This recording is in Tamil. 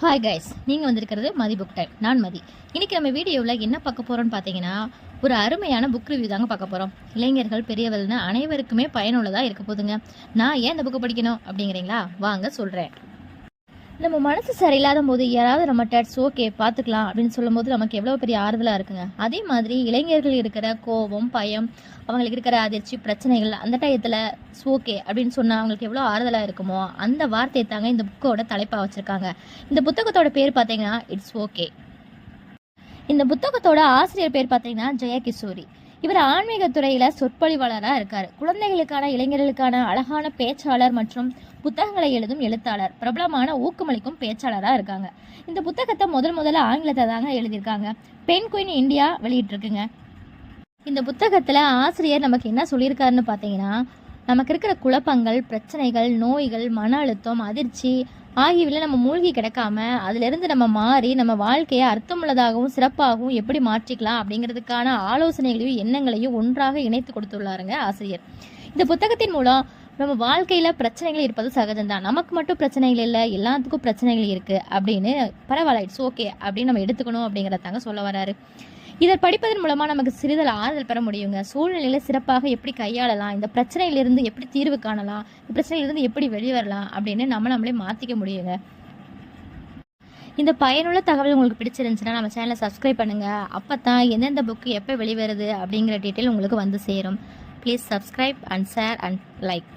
ஹாய் கைஸ் நீங்கள் வந்திருக்கிறது மதி புக் டைம் நான் மதி. இன்னைக்கு நம்ம வீடியோவில் என்ன பார்க்க போகிறோம்னு பார்த்தீங்கன்னா ஒரு அருமையான புக் ரிவ்யூ தாங்க பார்க்க போகிறோம் இளைஞர்கள் பெரியவர்கள்னு அனைவருக்குமே பயனுள்ளதாக இருக்க போதுங்க நான் ஏன் இந்த புக்கை படிக்கணும் அப்படிங்கிறீங்களா? வாங்க சொல்கிறேன் நம்ம மனசு சரியில்லாத போது யாராவது நம்ம டேட்ஸ் ஓகே பார்த்துக்கலாம் அப்படின்னு சொல்லும்போது நமக்கு எவ்வளோ பெரிய ஆறுதலாக இருக்குங்க. அதே மாதிரி இளைஞர்கள் இருக்கிற கோபம் பயம் அவங்களுக்கு இருக்கிற அதிர்ச்சி பிரச்சனைகள் அந்த டயத்தில் ஓகே அப்படின்னு சொன்னால் அவங்களுக்கு எவ்வளோ ஆறுதலாக இருக்குமோ அந்த வார்த்தையை தாங்க இந்த புக்கோட தலைப்பாக வச்சுருக்காங்க. இந்த புத்தகத்தோட பேர் பார்த்தீங்கன்னா இட்ஸ் ஓகே இந்த புத்தகத்தோட ஆசிரியர் பேர் பார்த்தீங்கன்னா ஜெயா கிஷோரி இவர் ஆன்மீக துறையில சொற்பொழிவாளராக இருக்கார். குழந்தைகளுக்கான இளைஞர்களுக்கான அழகான பேச்சாளர் மற்றும் புத்தகங்களை எழுதும் எழுத்தாளர். பிரபலமான ஊக்கமளிக்கும் பேச்சாளராக இருக்காங்க. இந்த புத்தகத்தை முதல் முதல்ல ஆங்கிலத்தை தாங்க எழுதியிருக்காங்க. பெண் குயின் இந்தியா வெளியிட்டிருக்குங்க. இந்த புத்தகத்தில் ஆசிரியர் நமக்கு என்ன சொல்லியிருக்காருன்னு பார்த்தீங்கன்னா நமக்கு இருக்கிற குழப்பங்கள் பிரச்சனைகள் நோய்கள் மன அழுத்தம் அதிர்ச்சி ஆகியவில் நம்ம மூழ்கி கிடக்காம அதிலிருந்து நம்ம மாறி நம்ம வாழ்க்கையை அர்த்தமுள்ளதாகவும் சிறப்பாகவும் எப்படி மாற்றிக்கலாம் அப்படிங்கிறதுக்கான ஆலோசனைகளையும் எண்ணங்களையும் ஒன்றாக இணைத்து கொடுத்துள்ளாருங்க ஆசிரியர். இந்த புத்தகத்தின் மூலம் நம்ம வாழ்க்கையில் பிரச்சனைகள் இருப்பது சகஜம்தான். நமக்கு மட்டும் பிரச்சனைகள் இல்லை எல்லாத்துக்கும் பிரச்சனைகள் இருக்குது அப்படின்னு பரவாயில்ல இட்ஸ் ஓகே அப்படின்னு நம்ம எடுத்துக்கணும் அப்படிங்கிறதாங்க சொல்ல வராரு. இதை படிப்பதன் மூலமாக நமக்கு சிறிதல் ஆறுதல் பெற முடியுங்க. சூழ்நிலையில் சிறப்பாக எப்படி கையாளலாம்? இந்த பிரச்சனையிலிருந்து எப்படி தீர்வு காணலாம்? இந்த பிரச்சனையிலிருந்து எப்படி வெளிவரலாம் அப்படின்னு நம்ம நம்மளே மாற்றிக்க முடியுங்க. இந்த பயனுள்ள தகவல் உங்களுக்கு பிடிச்சிருந்துச்சுன்னா நம்ம சேனலை சப்ஸ்கிரைப் பண்ணுங்கள் அப்போ தான் எந்தெந்த புக்கு எப்போ வெளிவருது அப்படிங்கிற டீட்டெயில் உங்களுக்கு வந்து சேரும். Please subscribe and share and like